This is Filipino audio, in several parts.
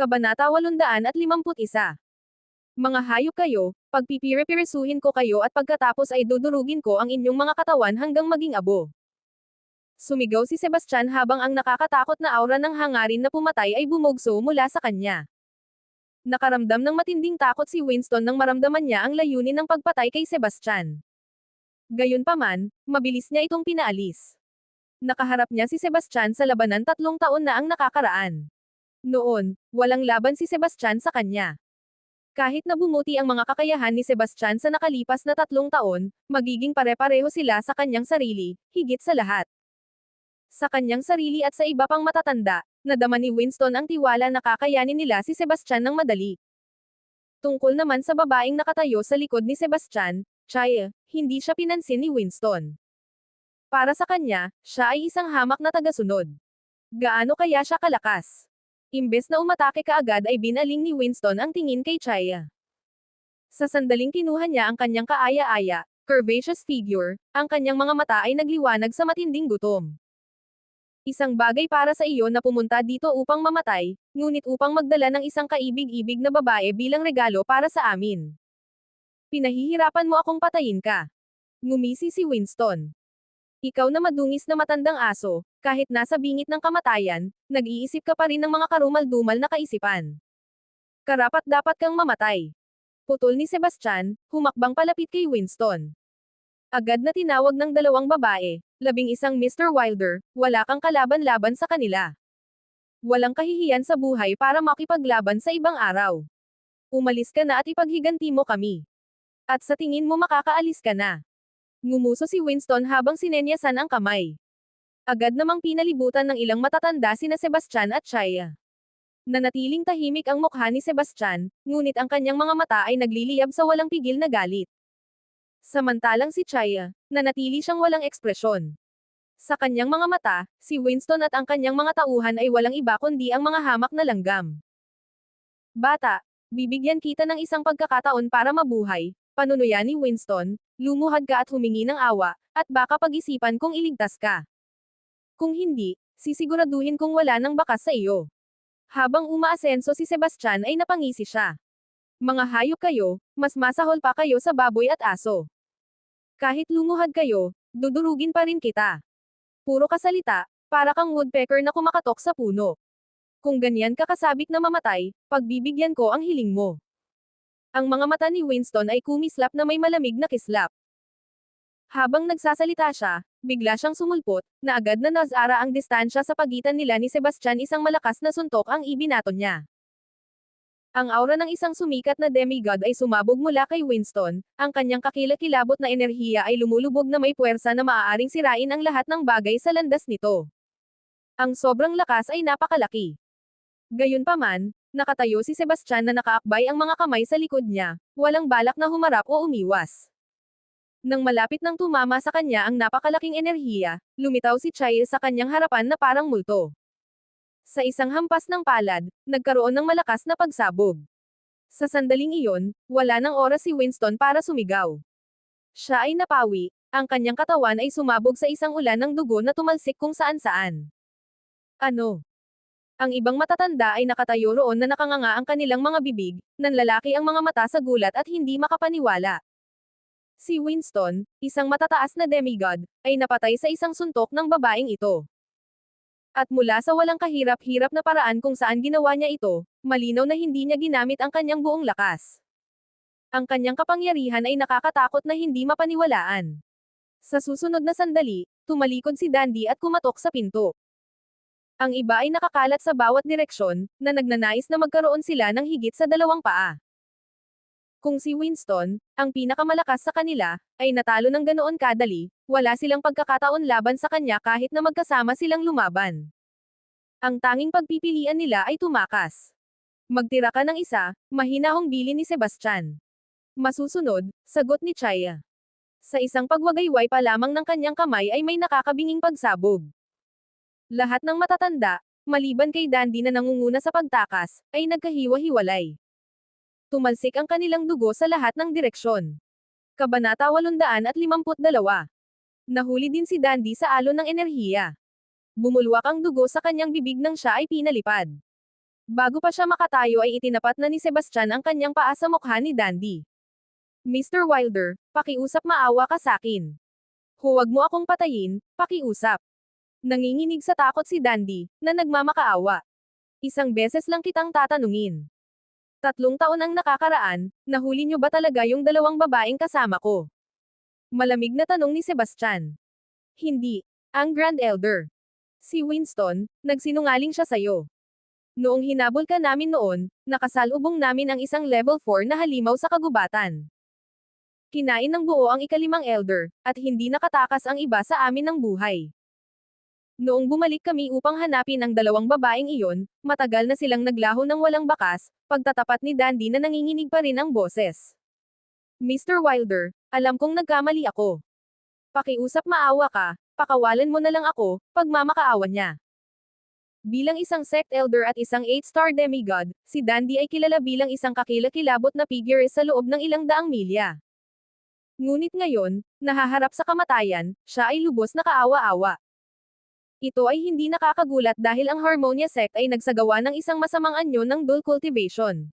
Kabanata 851. Mga hayop kayo, pagpipire-piresuhin ko kayo at pagkatapos ay dudurugin ko ang inyong mga katawan hanggang maging abo. Sumigaw si Sebastian habang ang nakakatakot na aura ng hangarin na pumatay ay bumugso mula sa kanya. Nakaramdam ng matinding takot si Winston nang maramdaman niya ang layunin ng pagpatay kay Sebastian. Gayunpaman, mabilis niya itong pinaalis. Nakaharap niya si Sebastian sa labanan tatlong taon na ang nakakaraan. Noon, walang laban si Sebastian sa kanya. Kahit na bumuti ang mga kakayahan ni Sebastian sa nakalipas na tatlong taon, magiging pare-pareho sila sa kanyang sarili, higit sa lahat. Sa kanyang sarili at sa iba pang matatanda, nadama ni Winston ang tiwala na kakayanin nila si Sebastian ng madali. Tungkol naman sa babaeng nakatayo sa likod ni Sebastian, Chaya, hindi siya pinansin ni Winston. Para sa kanya, siya ay isang hamak na tagasunod. Gaano kaya siya kalakas? Imbes na umatake kaagad ay binaling ni Winston ang tingin kay Chaya. Sa sandaling kinuha niya ang kanyang kaaya-aya, curvaceous figure, ang kanyang mga mata ay nagliwanag sa matinding gutom. Isang bagay para sa iyo na pumunta dito upang mamatay, ngunit upang magdala ng isang kaibig-ibig na babae bilang regalo para sa amin. Pinahihirapan mo akong patayin ka. Ngumisi si Winston. Ikaw na madungis na matandang aso, kahit nasa bingit ng kamatayan, nag-iisip ka pa rin ng mga karumal-dumal na kaisipan. Karapat dapat kang mamatay. Putol ni Sebastian, humakbang palapit kay Winston. Agad na tinawag ng dalawang babae, labing isang Mr. Wilder, wala kang kalaban-laban sa kanila. Walang kahihiyan sa buhay para makipaglaban sa ibang araw. Umalis ka na at ipaghiganti mo kami. At sa tingin mo makakaalis ka na. Ngumuso si Winston habang sinenyasan ang kamay. Agad namang pinalibutan ng ilang matatanda sina Sebastian at Chaya. Nanatiling tahimik ang mukha ni Sebastian, ngunit ang kanyang mga mata ay nagliliyab sa walang pigil na galit. Samantalang si Chaya, nanatili siyang walang ekspresyon. Sa kanyang mga mata, si Winston at ang kanyang mga tauhan ay walang iba kundi ang mga hamak na langgam. Bata, bibigyan kita ng isang pagkakataon para mabuhay, panunuya ni Winston, lumuhad ka at humingi ng awa, at baka pag-isipan kung iligtas ka. Kung hindi, sisiguraduhin kong wala ng bakas sa iyo. Habang umaasenso si Sebastian ay napangisi siya. Mga hayop kayo, mas masahol pa kayo sa baboy at aso. Kahit lumuhad kayo, dudurugin pa rin kita. Puro kasalita, para kang woodpecker na kumakatok sa puno. Kung ganyan ka kasabik na mamatay, pagbibigyan ko ang hiling mo. Ang mga mata ni Winston ay kumislap na may malamig na kislap. Habang nagsasalita siya, bigla siyang sumulpot, na agad na nazara ang distansya sa pagitan nila ni Sebastian isang malakas na suntok ang ibinato niya. Ang aura ng isang sumikat na demigod ay sumabog mula kay Winston, ang kanyang kakilakilabot na enerhiya ay lumulubog na may puwersa na maaaring sirain ang lahat ng bagay sa landas nito. Ang sobrang lakas ay napakalaki. Gayunpaman, nakatayo si Sebastian na nakaakbay ang mga kamay sa likod niya, walang balak na humarap o umiwas. Nang malapit nang tumama sa kanya ang napakalaking enerhiya, lumitaw si Chai sa kanyang harapan na parang multo. Sa isang hampas ng palad, nagkaroon ng malakas na pagsabog. Sa sandaling iyon, wala nang oras si Winston para sumigaw. Siya ay napawi, ang kanyang katawan ay sumabog sa isang ulan ng dugo na tumalsik kung saan-saan. Ano? Ang ibang matatanda ay nakatayo roon na nakanganga ang kanilang mga bibig, nanlalaki ang mga mata sa gulat at hindi makapaniwala. Si Winston, isang matataas na demigod, ay napatay sa isang suntok ng babaeng ito. At mula sa walang kahirap-hirap na paraan kung saan ginawa niya ito, malinaw na hindi niya ginamit ang kanyang buong lakas. Ang kanyang kapangyarihan ay nakakatakot na hindi mapaniwalaan. Sa susunod na sandali, tumalikod si Dandy at kumatok sa pinto. Ang iba ay nakakalat sa bawat direksyon, na nagnanais na magkaroon sila ng higit sa dalawang paa. Kung si Winston, ang pinakamalakas sa kanila, ay natalo ng ganoon kadali, wala silang pagkakataon laban sa kanya kahit na magkasama silang lumaban. Ang tanging pagpipilian nila ay tumakas. Magtira ka ng isa, mahinahong bili ni Sebastian. Masusunod, sagot ni Chaya. Sa isang pagwagayway pa lamang ng kanyang kamay ay may nakakabinging pagsabog. Lahat ng matatanda, maliban kay Dandy na nangunguna sa pagtakas, ay nagkahiwa-hiwalay. Tumalsik ang kanilang dugo sa lahat ng direksyon. Kabanata 852. Nahuli din si Dandy sa alon ng enerhiya. Bumulwak ang dugo sa kanyang bibig nang siya ay pinalipad. Bago pa siya makatayo ay itinapat na ni Sebastian ang kanyang paa sa mukha ni Dandy. Mr. Wilder, pakiusap maawa ka sakin. Huwag mo akong patayin, pakiusap. Nanginginig sa takot si Dandy, na nagmamakaawa. Isang beses lang kitang tatanungin. Tatlong taon ang nakakaraan, nahuli niyo ba talaga yung dalawang babaeng kasama ko? Malamig na tanong ni Sebastian. Hindi. Ang Grand Elder. Si Winston, nagsinungaling siya sa'yo. Noong hinabol ka namin noon, nakasalubong namin ang isang level 4 na halimaw sa kagubatan. Kinain ng buo ang ikalimang elder, at hindi nakatakas ang iba sa amin ng buhay. Noong bumalik kami upang hanapin ang dalawang babaeng iyon, matagal na silang naglaho ng walang bakas, pagtatapat ni Dandy na nanginginig pa rin ang boses. Mr. Wilder, alam kong nagkamali ako. Pakiusap maawa ka, pakawalan mo na lang ako, pagmamakaawan niya. Bilang isang sect elder at isang 8-star demigod, si Dandy ay kilala bilang isang kakilakilabot na figure sa loob ng ilang daang milya. Ngunit ngayon, nahaharap sa kamatayan, siya ay lubos na kaawa-awa. Ito ay hindi nakakagulat dahil ang Harmonia sect ay nagsagawa ng isang masamang anyo ng dual cultivation.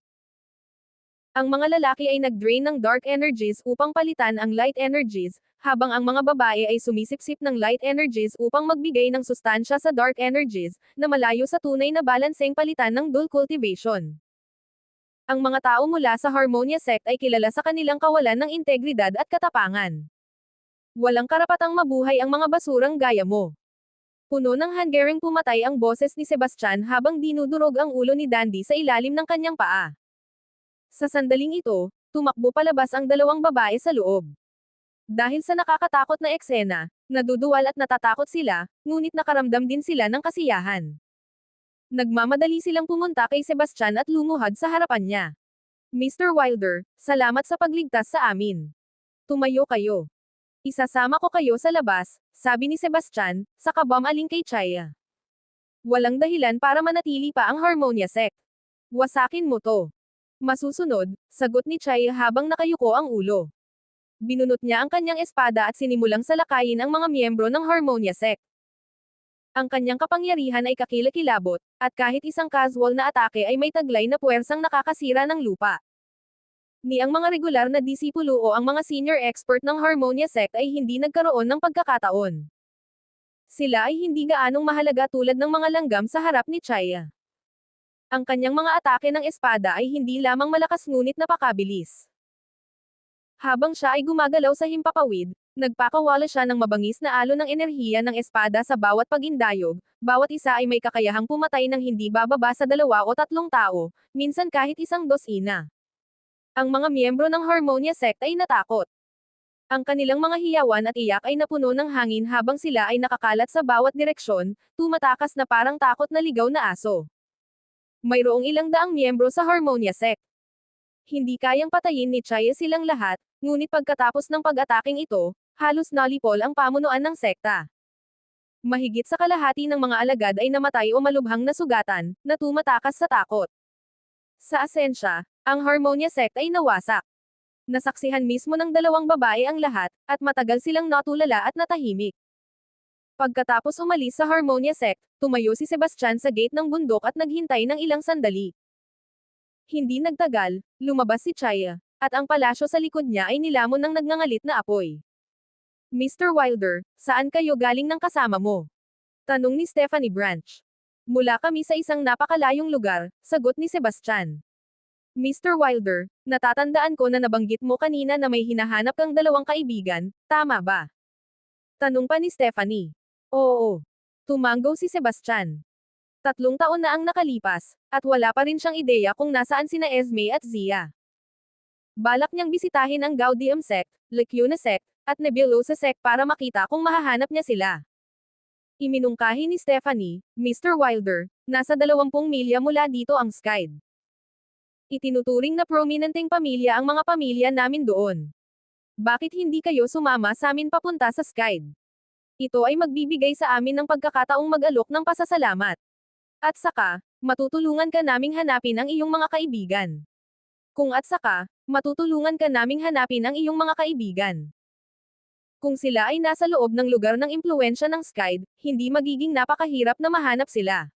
Ang mga lalaki ay nag-drain ng dark energies upang palitan ang light energies, habang ang mga babae ay sumisipsip ng light energies upang magbigay ng sustansya sa dark energies, na malayo sa tunay na balanseng palitan ng dual cultivation. Ang mga tao mula sa Harmonia sect ay kilala sa kanilang kawalan ng integridad at katapangan. Walang karapatang mabuhay ang mga basurang gaya mo. Puno ng hangering pumatay ang boses ni Sebastian habang dinudurog ang ulo ni Dandy sa ilalim ng kanyang paa. Sa sandaling ito, tumakbo palabas ang dalawang babae sa loob. Dahil sa nakakatakot na eksena, naduduwal at natatakot sila, ngunit nakaramdam din sila ng kasiyahan. Nagmamadali silang pumunta kay Sebastian at lumuhad sa harapan niya. Mr. Wilder, salamat sa pagligtas sa amin. Tumayo kayo. Isasama ko kayo sa labas, sabi ni Sebastian, sa kabamaling kay Chaya. Walang dahilan para manatili pa ang Harmonia sect. Wasakin mo to. Masusunod, sagot ni Chaya habang nakayuko ang ulo. Binunot niya ang kanyang espada at sinimulang salakayin ang mga miyembro ng Harmonia sect. Ang kanyang kapangyarihan ay kakilakilabot, at kahit isang casual na atake ay may taglay na puwersang nakakasira ng lupa. Ni ang mga regular na disipulo o ang mga senior expert ng Harmonia sect ay hindi nagkaroon ng pagkakataon. Sila ay hindi gaanong mahalaga tulad ng mga langgam sa harap ni Chaya. Ang kanyang mga atake ng espada ay hindi lamang malakas ngunit napakabilis. Habang siya ay gumagalaw sa himpapawid, nagpakawala siya ng mabangis na alon ng enerhiya ng espada sa bawat pagindayog, bawat isa ay may kakayahang pumatay ng hindi bababa sa dalawa o tatlong tao, minsan kahit isang dosina. Ang mga miyembro ng Harmonia sect ay natakot. Ang kanilang mga hiyawan at iyak ay napuno ng hangin habang sila ay nakakalat sa bawat direksyon, tumatakas na parang takot na ligaw na aso. Mayroong ilang daang miyembro sa Harmonia sect. Hindi kayang patayin ni Chaya silang lahat, ngunit pagkatapos ng pag-ataking ito, halos nalipol ang pamunuan ng sekta. Mahigit sa kalahati ng mga alagad ay namatay o malubhang nasugatan, na tumatakas sa takot. Sa asensya, ang Harmonia sect ay nawasak. Nasaksihan mismo ng dalawang babae ang lahat, at matagal silang natulala at natahimik. Pagkatapos umalis sa Harmonia sect, tumayo si Sebastian sa gate ng bundok at naghintay ng ilang sandali. Hindi nagtagal, lumabas si Chaya, at ang palasyo sa likod niya ay nilamon ng nagngangalit na apoy. Mr. Wilder, saan kayo galing ng kasama mo? Tanong ni Stephanie Branch. Mula kami sa isang napakalayong lugar, sagot ni Sebastian. Mr. Wilder, natatandaan ko na nabanggit mo kanina na may hinahanap kang dalawang kaibigan, tama ba? Tanong pa ni Stephanie. Oo. Tumanggo si Sebastian. Tatlong taon na ang nakalipas, at wala pa rin siyang ideya kung nasaan sina Esme at Zia. Balak niyang bisitahin ang Gaudium sect, Lecuna sect, at Nebulosa sect para makita kung mahahanap niya sila. Iminungkahi ni Stephanie, Mr. Wilder, nasa 20 milya mula dito ang Skyd. Itinuturing na prominenteng pamilya ang mga pamilya namin doon. Bakit hindi kayo sumama sa amin papunta sa Skyd? Ito ay magbibigay sa amin ng pagkakataong mag-alok ng pasasalamat. At saka, matutulungan ka naming hanapin ang iyong mga kaibigan. Kung at saka, matutulungan ka naming hanapin ang iyong mga kaibigan. Kung sila ay nasa loob ng lugar ng impluensya ng Skyd, hindi magiging napakahirap na mahanap sila.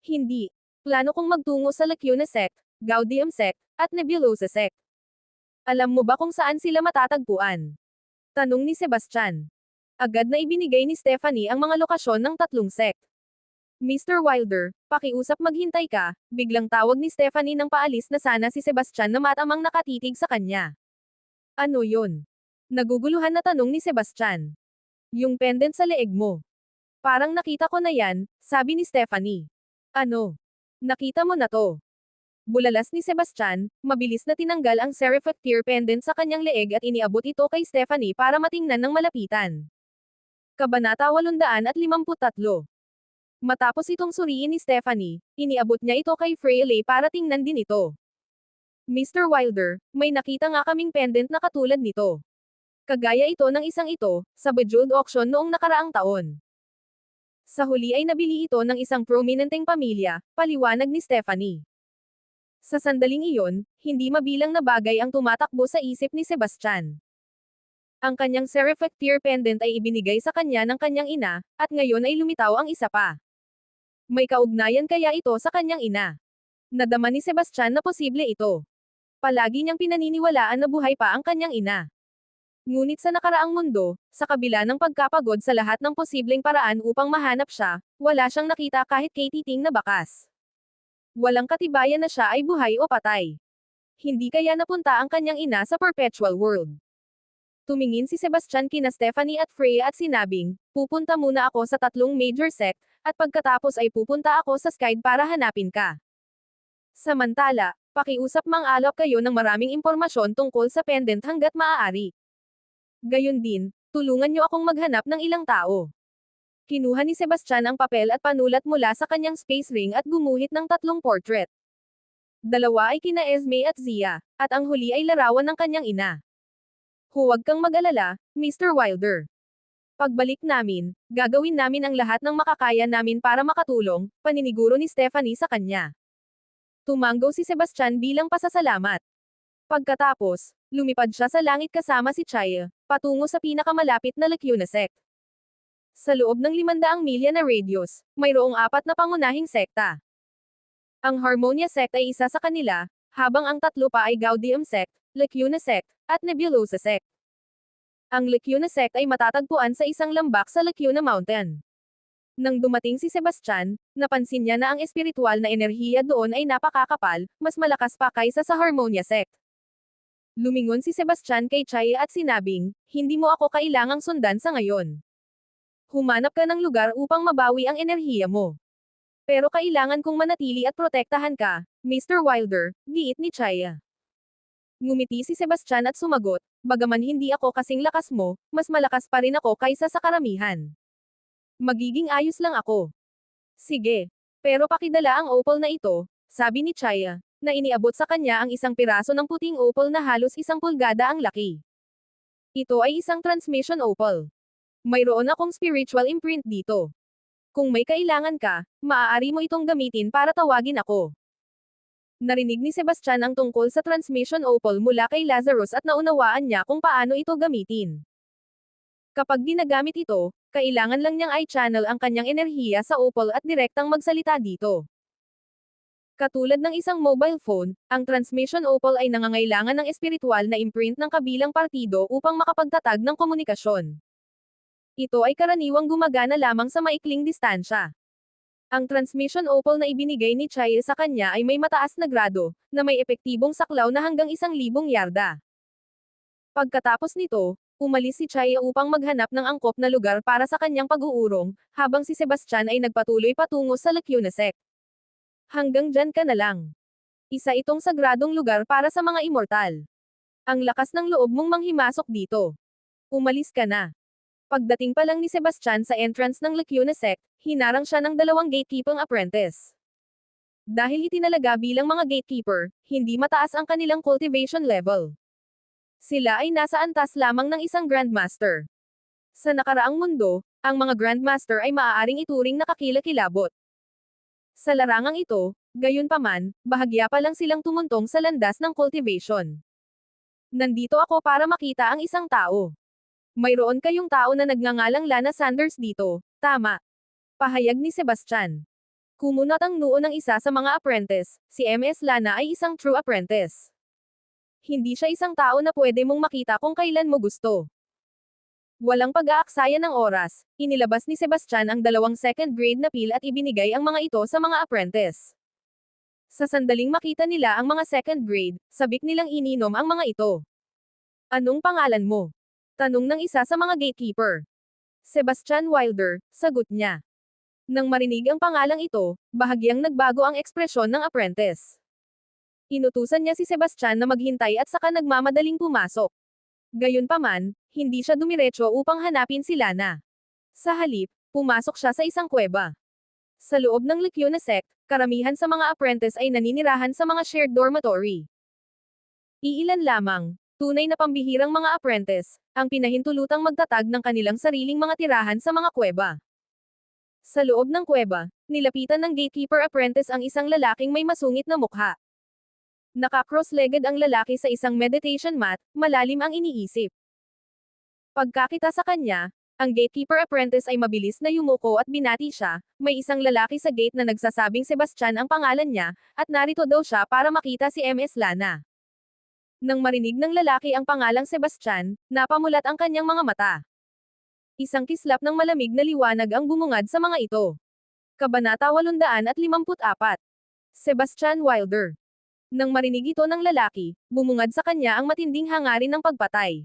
Hindi. plano kong magtungo sa Lacuna Sect, Gaudium Sect, at Nebulosa Sect. Alam mo ba kung saan sila matatagpuan? Tanong ni Sebastian. Agad na ibinigay ni Stephanie ang mga lokasyon ng tatlong sect. Mr. Wilder, pakiusap maghintay ka, biglang tawag ni Stephanie nang paalis na sana si Sebastian na matamang nakatitig sa kanya. Ano yun? Naguguluhan na tanong ni Sebastian. Yung pendant sa leeg mo. Parang nakita ko na yan, sabi ni Stephanie. Ano? Nakita mo na to. Bulalas ni Sebastian, mabilis na tinanggal ang Serifactir pendant sa kanyang leeg at iniabot ito kay Stephanie para matingnan ng malapitan. Kabanata 853 Matapos itong suriin ni Stephanie, iniabot niya ito kay Freyley para tingnan din ito. Mr. Wilder, may nakita nga kaming pendant na katulad nito. Kagaya ito ng isang ito, sa Bejeweled Auction noong nakaraang taon. Sa huli ay nabili ito ng isang prominenteng pamilya, paliwanag ni Stephanie. Sa sandaling iyon, hindi mabilang na bagay ang tumatakbo sa isip ni Sebastian. Ang kanyang Serifactir pendant ay ibinigay sa kanya ng kanyang ina, at ngayon ay lumitaw ang isa pa. May kaugnayan kaya ito sa kanyang ina. Nadama ni Sebastian na posible ito. Palagi niyang pinaniniwalaan na buhay pa ang kanyang ina. Ngunit sa nakaraang mundo, sa kabila ng pagkapagod sa lahat ng posibleng paraan upang mahanap siya, wala siyang nakita kahit kay titing na bakas. Walang katibayan na siya ay buhay o patay. Hindi kaya napunta ang kanyang ina sa perpetual world. Tumingin si Sebastian kina Stephanie at Freya at sinabing, pupunta muna ako sa tatlong major sect, at pagkatapos ay pupunta ako sa Skyd para hanapin ka. Samantala, pakiusap mang alok kayo ng maraming impormasyon tungkol sa pendant hanggat maaari. Gayon din, tulungan niyo akong maghanap ng ilang tao. Kinuha ni Sebastian ang papel at panulat mula sa kanyang space ring at gumuhit ng tatlong portrait. Dalawa ay kina Esme at Zia, at ang huli ay larawan ng kanyang ina. Huwag kang mag-alala, Mr. Wilder. Pagbalik namin, gagawin namin ang lahat ng makakaya namin para makatulong, paniniguro ni Stephanie sa kanya. Tumanggo si Sebastian bilang pasasalamat. Pagkatapos, lumipad siya sa langit kasama si Chaya, patungo sa pinakamalapit na Lacuna. Sa loob ng 500 milya na radius, mayroong apat na pangunahing sekta. Ang Harmonia sect ay isa sa kanila, habang ang tatlo pa ay Gaudium sect, Lacuna sect, at Nebulosa sect. Ang Lacuna sect ay matatagpuan sa isang lambak sa Lacuna Mountain. Nang dumating si Sebastian, napansin niya na ang espiritual na enerhiya doon ay napakakapal, mas malakas pa kaysa sa Harmonia sect. Lumingon si Sebastian kay Chaya at sinabing, hindi mo ako kailangang sundan sa ngayon. Humanap ka ng lugar upang mabawi ang enerhiya mo. Pero kailangan kong manatili at protektahan ka, Mr. Wilder, giit ni Chaya. Ngumiti si Sebastian at sumagot, bagaman hindi ako kasing lakas mo, mas malakas pa rin ako kaysa sa karamihan. Magiging ayos lang ako. Sige. Pero pakidala ang opal na ito, sabi ni Chaya, na iniabot sa kanya ang isang piraso ng puting opal na halos isang pulgada ang laki. Ito ay isang transmission opal. Mayroon akong spiritual imprint dito. Kung may kailangan ka, maaari mo itong gamitin para tawagin ako. Narinig ni Sebastian ang tungkol sa transmission opal mula kay Lazarus at naunawaan niya kung paano ito gamitin. Kapag ginagamit ito, kailangan lang niyang i-channel ang kanyang enerhiya sa opal at direktang magsalita dito. Katulad ng isang mobile phone, ang transmission opal ay nangangailangan ng espiritual na imprint ng kabilang partido upang makapagtatag ng komunikasyon. Ito ay karaniwang gumagana lamang sa maikling distansya. Ang transmission opal na ibinigay ni Chai sa kanya ay may mataas na grado, na may epektibong saklaw na hanggang isang libong yarda. Pagkatapos nito, umalis si Chai upang maghanap ng angkop na lugar para sa kanyang pag-uurong, habang si Sebastian ay nagpatuloy patungo sa Lacuna Sect. Hanggang dyan ka na lang. Isa itong sagradong lugar para sa mga immortal. Ang lakas ng loob mong manghimasok dito. Umalis ka na. Pagdating pa lang ni Sebastian sa entrance ng Lacuna Sect, hinarang siya ng dalawang gatekeeping apprentice. Dahil itinalaga bilang mga gatekeeper, hindi mataas ang kanilang cultivation level. Sila ay nasa antas lamang ng isang Grandmaster. Sa nakaraang mundo, ang mga Grandmaster ay maaaring ituring nakakilakilabot. Sa larangang ito, gayon paman, bahagya pa lang silang tumuntong sa landas ng cultivation. Nandito ako para makita ang isang tao. Mayroon kayong tao na nagngangalang Lana Sanders dito, tama. Pahayag ni Sebastian. Kumunat ang noo ng isa sa mga apprentice, si MS Lana ay isang true apprentice. Hindi siya isang tao na pwede mong makita kung kailan mo gusto. Walang pag-aaksaya ng oras, inilabas ni Sebastian ang dalawang second grade na pil at ibinigay ang mga ito sa mga apprentice. Sa sandaling makita nila ang mga second grade, sabik nilang ininom ang mga ito. Anong pangalan mo? Tanong ng isa sa mga gatekeeper. Sebastian Wilder, sagot niya. Nang marinig ang pangalang ito, bahagyang nagbago ang ekspresyon ng apprentice. Inutusan niya si Sebastian na maghintay at saka nagmamadaling pumasok. Gayunpaman, hindi siya dumiretso upang hanapin si Lana. Sa halip, pumasok siya sa isang kuweba. Sa loob ng Lekyona sect, karamihan sa mga apprentice ay naninirahan sa mga shared dormitory. Iilan lamang, tunay na pambihirang mga apprentice, ang pinahintulutang magtatag ng kanilang sariling mga tirahan sa mga kuweba. Sa loob ng kuweba, nilapitan ng gatekeeper apprentice ang isang lalaking may masungit na mukha. Naka-cross-legged ang lalaki sa isang meditation mat, malalim ang iniisip. Pagkakita sa kanya, ang gatekeeper apprentice ay mabilis na yumuko at binati siya, may isang lalaki sa gate na nagsasabing Sebastian ang pangalan niya, at narito daw siya para makita si MS Lana. Nang marinig ng lalaki ang pangalang Sebastian, napamulat ang kanyang mga mata. Isang kislap ng malamig na liwanag ang bumungad sa mga ito. Kabanata 854. Sebastian Wilder nang marinig ito ng lalaki, bumungad sa kanya ang matinding hangarin ng pagpatay.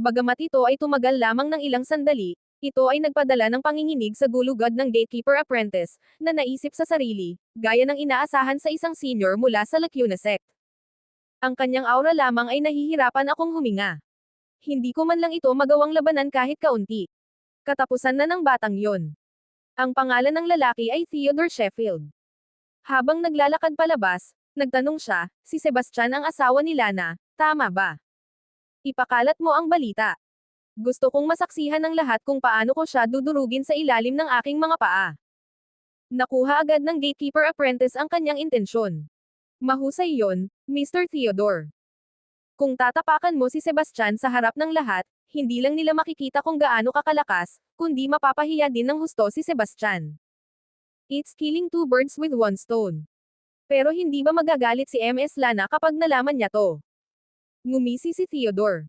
Bagamat ito ay tumagal lamang ng ilang sandali, ito ay nagpadala ng panginginig sa gulugad ng gatekeeper apprentice, na naisip sa sarili, gaya ng inaasahan sa isang senior mula sa Lacuna sect. Ang kanyang aura lamang ay nahihirapan akong huminga. Hindi ko man lang ito magawang labanan kahit kaunti. Katapusan na ng batang yon. Ang pangalan ng lalaki ay Theodore Sheffield. Habang naglalakad palabas, Nagtanong siya, si Sebastian ang asawa ni Lana, tama ba? Ipakalat mo ang balita. Gusto kong masaksihan ng lahat kung paano ko siya dudurugin sa ilalim ng aking mga paa. Nakuha agad ng gatekeeper apprentice ang kanyang intensyon. Mahusay yon, Mr. Theodore. Kung tatapakan mo si Sebastian sa harap ng lahat, hindi lang nila makikita kung gaano kakalakas, kundi mapapahiya din ng husto si Sebastian. It's killing two birds with one stone. Pero hindi ba magagalit si MS Lana kapag nalaman niya to? Ngumisi si Theodore.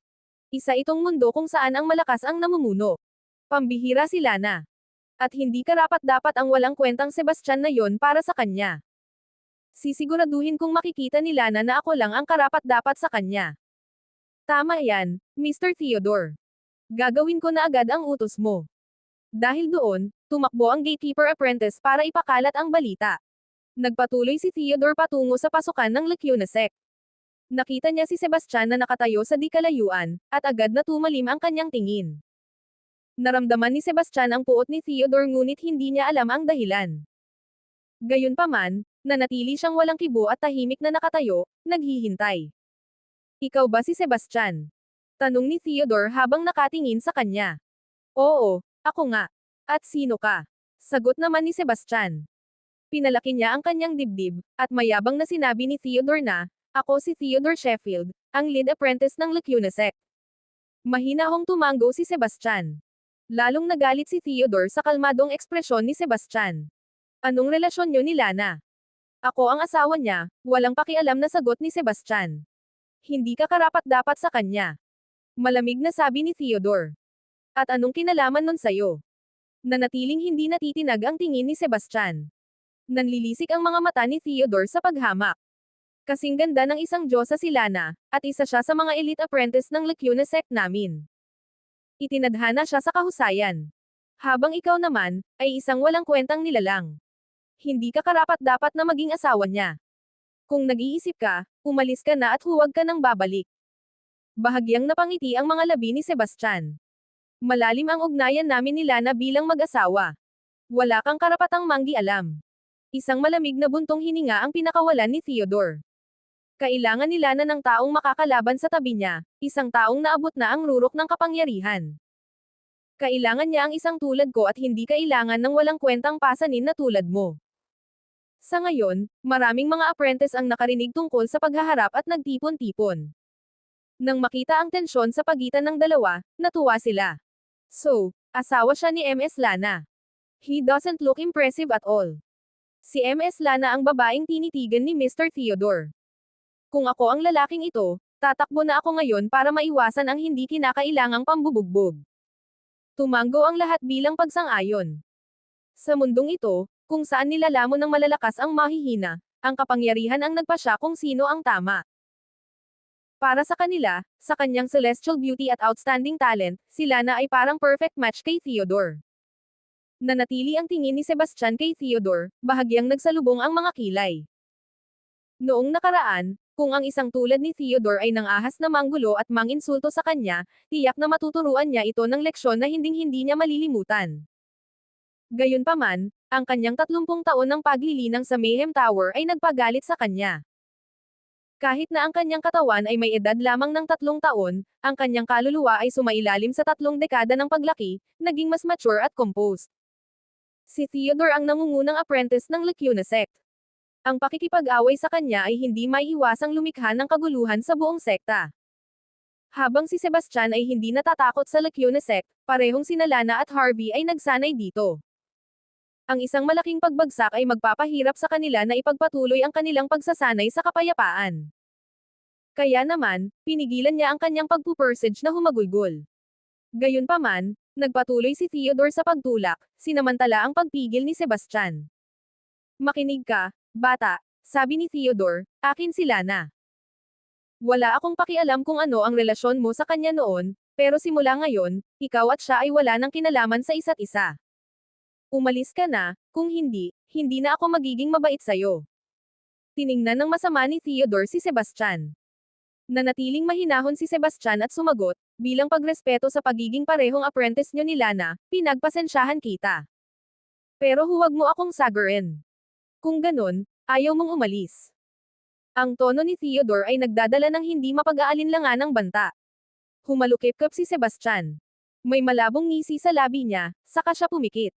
Isa itong mundo kung saan ang malakas ang namumuno. Pambihira si Lana. At hindi karapat dapat ang walang kwentang Sebastian na yon para sa kanya. Sisiguraduhin kong makikita ni Lana na ako lang ang karapat dapat sa kanya. Tama yan, Mr. Theodore. Gagawin ko na agad ang utos mo. Dahil doon, tumakbo ang gatekeeper apprentice para ipakalat ang balita. Nagpatuloy si Theodore patungo sa pasukan ng Lacuna. Nakita niya si Sebastian na nakatayo sa di kalayuan, at agad na tumalim ang kanyang tingin. Naramdaman ni Sebastian ang puot ni Theodore ngunit hindi niya alam ang dahilan. Gayunpaman, nanatili siyang walang kibo at tahimik na nakatayo, naghihintay. Ikaw ba si Sebastian? Tanong ni Theodore habang nakatingin sa kanya. Oo, ako nga. At sino ka? Sagot naman ni Sebastian. Pinalaki niya ang kanyang dibdib, at mayabang na sinabi ni Theodore na, ako si Theodore Sheffield, ang lead apprentice ng Lacuna sect. Mahinahong tumango si Sebastian. Lalong nagalit si Theodore sa kalmadong ekspresyon ni Sebastian. Anong relasyon niyo ni Lana? Ako ang asawa niya, walang pakialam na sagot ni Sebastian. Hindi ka karapat dapat sa kanya. Malamig na sabi ni Theodore. At anong kinalaman nun sa'yo? Nanatiling hindi natitinag ang tingin ni Sebastian. Nanlilisik ang mga mata ni Theodore sa paghamak. Kasing ganda ng isang Diyosa si Lana, at isa siya sa mga elite apprentice ng Lacuna sect namin. Itinadhana siya sa kahusayan. Habang ikaw naman, ay isang walang kwentang nilalang. Hindi ka karapat dapat na maging asawa niya. Kung nag-iisip ka, umalis ka na at huwag ka nang babalik. Bahagyang napangiti ang mga labi ni Sebastian. Malalim ang ugnayan namin ni Lana bilang mag-asawa. Wala kang karapatang manggi alam. Isang malamig na buntong hininga ang pinakawalan ni Theodore. Kailangan nila na ng taong makakalaban sa tabi niya, isang taong naabot na ang rurok ng kapangyarihan. Kailangan niya ang isang tulad ko at hindi kailangan ng walang kwentang pasanin na tulad mo. Sa ngayon, maraming mga apprentice ang nakarinig tungkol sa paghaharap at nagtipon-tipon. Nang makita ang tensyon sa pagitan ng dalawa, natuwa sila. So, asawa siya ni MS Lana. He doesn't look impressive at all. Si MS Lana ang babaeng tinitigan ni Mr. Theodore. Kung ako ang lalaking ito, tatakbo na ako ngayon para maiwasan ang hindi kinakailangang pambubugbog. Tumanggo ang lahat bilang pagsang-ayon. Sa mundong ito, kung saan nilalamon ng malalakas ang mahihina, ang kapangyarihan ang nagpasya kung sino ang tama. Para sa kanila, sa kanyang celestial beauty at outstanding talent, si Lana ay parang perfect match kay Theodore. Nanatili ang tingin ni Sebastian kay Theodore, bahagyang nagsalubong ang mga kilay. Noong nakaraan, kung ang isang tulad ni Theodore ay nangahas na manggulo at manginsulto sa kanya, tiyak na matuturuan niya ito ng leksyon na hinding-hindi niya malilimutan. Gayunpaman, ang kanyang 30 taon ng paglilinang sa Mayhem Tower ay nagpagalit sa kanya. Kahit na ang kanyang katawan ay may edad lamang ng tatlong taon, ang kanyang kaluluwa ay sumailalim sa tatlong dekada ng paglaki, naging mas mature at composed. Si Theodore ang nangungunang apprentice ng Lacuna sect. Ang pakikipag-away sa kanya ay hindi maiiwasang lumikha ng kaguluhan sa buong sekta. Habang si Sebastian ay hindi natatakot sa Lacuna sect, parehong sinalana at Harvey ay nagsanay dito. Ang isang malaking pagbagsak ay magpapahirap sa kanila na ipagpatuloy ang kanilang pagsasanay sa kapayapaan. Kaya naman, pinigilan niya ang kanyang pagpupursage na humagulgol. Gayunpaman, Nagpatuloy si Theodore sa pagtulak, sinamantala ang pagpigil ni Sebastian. Makinig ka, bata, sabi ni Theodore, akin sila na. Wala akong pakialam kung ano ang relasyon mo sa kanya noon, pero simula ngayon, ikaw at siya ay wala ng kinalaman sa isa't isa. Umalis ka na, kung hindi, hindi na ako magiging mabait sa'yo. Tiningnan ng masama ni Theodore si Sebastian. Nanatiling mahinahon si Sebastian at sumagot, bilang pagrespeto sa pagiging parehong apprentice nyo ni Lana, pinagpasensyahan kita. Pero huwag mo akong sagarin. Kung ganun, ayaw mong umalis. Ang tono ni Theodore ay nagdadala ng hindi mapag-aalinlangan ng banta. Humalukip-kap si Sebastian. May malabong ngisi sa labi niya, saka siya pumikit.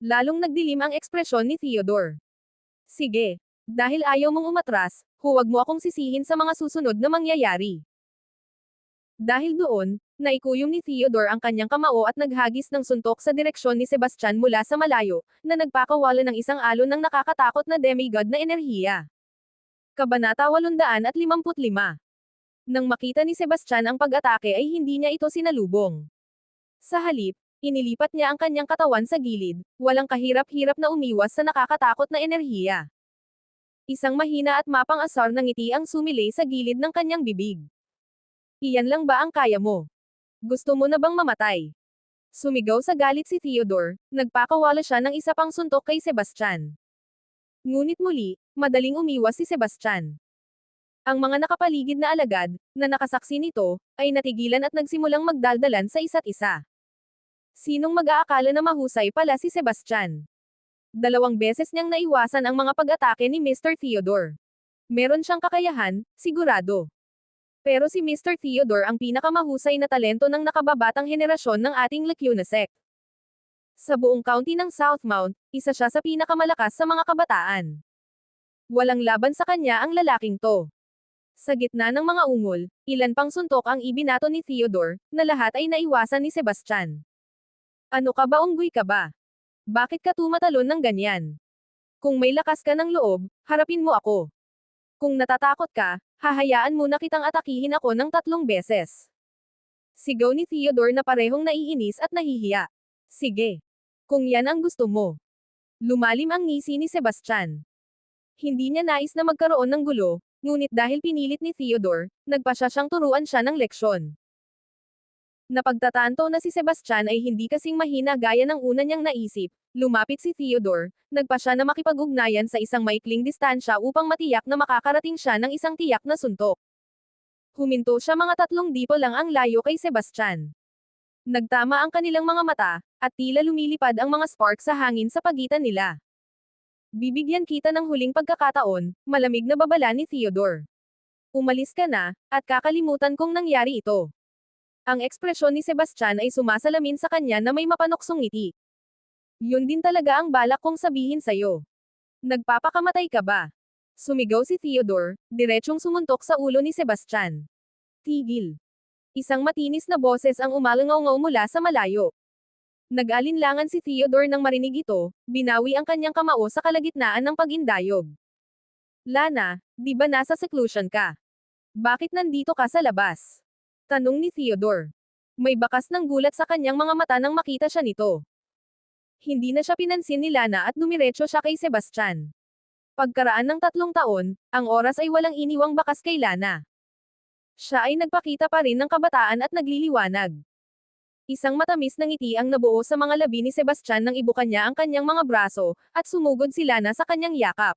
Lalong nagdilim ang ekspresyon ni Theodore. Sige, dahil ayaw mong umatras, huwag mo akong sisihin sa mga susunod na mangyayari. Dahil doon, naikuyom ni Theodore ang kanyang kamao at naghagis ng suntok sa direksyon ni Sebastian mula sa malayo, na nagpakawala ng isang alon ng nakakatakot na demigod na enerhiya. Kabanata 855 Nang makita ni Sebastian ang pag-atake ay hindi niya ito sinalubong. Sa halip, inilipat niya ang kanyang katawan sa gilid, walang kahirap-hirap na umiwas sa nakakatakot na enerhiya. Isang mahina at mapang asar ng ngiti ang sumilay sa gilid ng kanyang bibig. Iyan lang ba ang kaya mo? Gusto mo na bang mamatay? Sumigaw sa galit si Theodore, nagpakawala siya ng isa pang suntok kay Sebastian. Ngunit muli, madaling umiwas si Sebastian. Ang mga nakapaligid na alagad, na nakasaksi nito, ay natigilan at nagsimulang magdaldalan sa isa't isa. Sinong mag-aakala na mahusay pala si Sebastian? Dalawang beses niyang naiwasan ang mga pag-atake ni Mr. Theodore. Meron siyang kakayahan, sigurado. Pero si Mr. Theodore ang pinakamahusay na talento ng nakababatang henerasyon ng ating Lacuna sect. Sa buong county ng Southmount, isa siya sa pinakamalakas sa mga kabataan. Walang laban sa kanya ang lalaking to. Sa gitna ng mga ungol, ilan pang suntok ang ibinato ni Theodore, na lahat ay naiwasan ni Sebastian. Ano ka ba unggoy ka ba? Bakit ka tumatalon ng ganyan? Kung may lakas ka ng loob, harapin mo ako. Kung natatakot ka, hahayaan mo na kitang atakihin ako ng tatlong beses. Sigaw ni Theodore na parehong naiinis at nahihiya. Sige. Kung yan ang gusto mo. Lumalim ang ngisi ni Sebastian. Hindi niya nais na magkaroon ng gulo, ngunit dahil pinilit ni Theodore, nagpa siya siyang turuan siya ng leksyon. Napagtatanto na si Sebastian ay hindi kasing mahina gaya ng una niyang naisip, lumapit si Theodore, nagpa siya na makipag-ugnayan sa isang maikling distansya upang matiyak na makakarating siya ng isang tiyak na suntok. Huminto siya mga tatlong dipo lang ang layo kay Sebastian. Nagtama ang kanilang mga mata, at tila lumilipad ang mga spark sa hangin sa pagitan nila. Bibigyan kita ng huling pagkakataon, malamig na babala ni Theodore. Umalis ka na, at kakalimutan kong nangyari ito. Ang ekspresyon ni Sebastian ay sumasalamin sa kanya na may mapanoksong ngiti. Yun din talaga ang balak kong sabihin sa'yo. Nagpapakamatay ka ba? Sumigaw si Theodore, diretsong sumuntok sa ulo ni Sebastian. Tigil. Isang matinis na boses ang umalangaw mula sa malayo. Nag-alinlangan si Theodore nang marinig ito, binawi ang kanyang kamao sa kalagitnaan ng pag-indayog. Lana, di ba nasa seclusion ka? Bakit nandito ka sa labas? Tanong ni Theodore. May bakas ng gulat sa kanyang mga mata nang makita siya nito. Hindi na siya pinansin ni Lana at dumiretso siya kay Sebastian. Pagkaraan ng tatlong taon, ang oras ay walang iniwang bakas kay Lana. Siya ay nagpakita pa rin ng kabataan at nagliliwanag. Isang matamis na ngiti ang nabuo sa mga labi ni Sebastian nang ibukan niya ang kanyang mga braso, at sumugod si Lana sa kanyang yakap.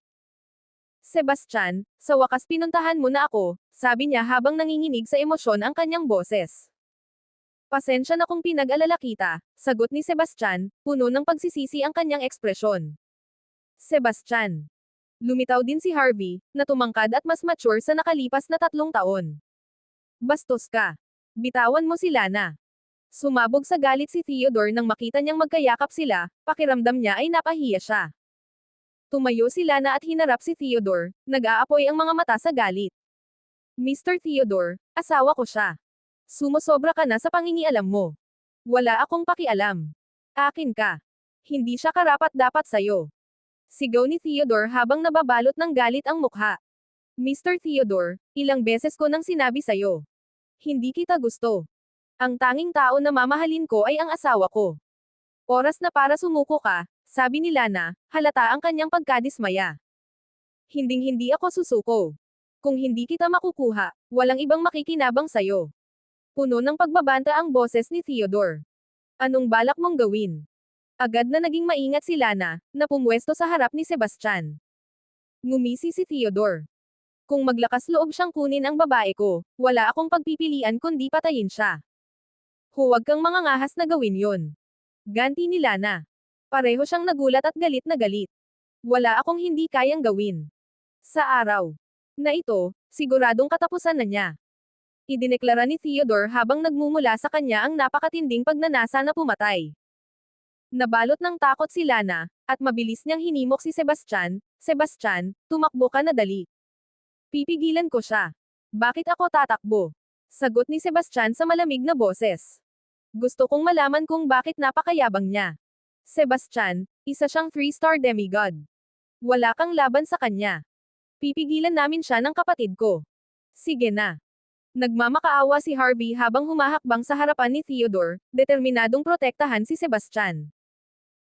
Sebastian, sa wakas pinuntahan mo na ako, sabi niya habang nanginginig sa emosyon ang kanyang boses. Pasensya na kung pinag-alala kita, sagot ni Sebastian, puno ng pagsisisi ang kanyang ekspresyon. Sebastian. Lumitaw din si Harvey, na tumangkad at mas mature sa nakalipas na tatlong taon. Bastos ka. Bitawan mo si Lana. Sumabog sa galit si Theodore nang makita niyang magkayakap sila, pakiramdam niya ay napahiya siya. Tumayo si Lana at hinarap si Theodore, nag-aapoy ang mga mata sa galit. Mr. Theodore, asawa ko siya. Sumusobra ka na sa pangingialam mo. Wala akong pakialam. Akin ka. Hindi siya karapat dapat sayo. Sigaw ni Theodore habang nababalot ng galit ang mukha. Mr. Theodore, ilang beses ko nang sinabi sayo. Hindi kita gusto. Ang tanging tao na mamahalin ko ay ang asawa ko. Oras na para sumuko ka, sabi ni Lana, halata ang kanyang pagkadismaya. Hinding-hindi ako susuko. Kung hindi kita makukuha, walang ibang makikinabang sayo. Puno ng pagbabanta ang boses ni Theodore. Anong balak mong gawin? Agad na naging maingat si Lana, na pumwesto sa harap ni Sebastian. Ngumisi si Theodore. Kung maglakas loob siyang kunin ang babae ko, wala akong pagpipilian kundi patayin siya. Huwag kang mga ngahas na gawin yon. Ganti ni Lana. Pareho siyang nagulat at galit na galit. Wala akong hindi kayang gawin. Sa araw na ito, siguradong katapusan na niya. Idineklara ni Theodore habang nagmumula sa kanya ang napakatinding pagnanasa na pumatay. Nabalot ng takot si Lana, at mabilis niyang hinimok si Sebastian, Sebastian, tumakbo ka na dali. Pipigilan ko siya. Bakit ako tatakbo? Sagot ni Sebastian sa malamig na boses. Gusto kong malaman kung bakit napakayabang niya. Sebastian, isa siyang three-star demigod. Wala kang laban sa kanya. Pipigilan namin siya ng kapatid ko. Sige na. Nagmamakaawa si Harvey habang humahakbang sa harapan ni Theodore, determinadong protektahan si Sebastian.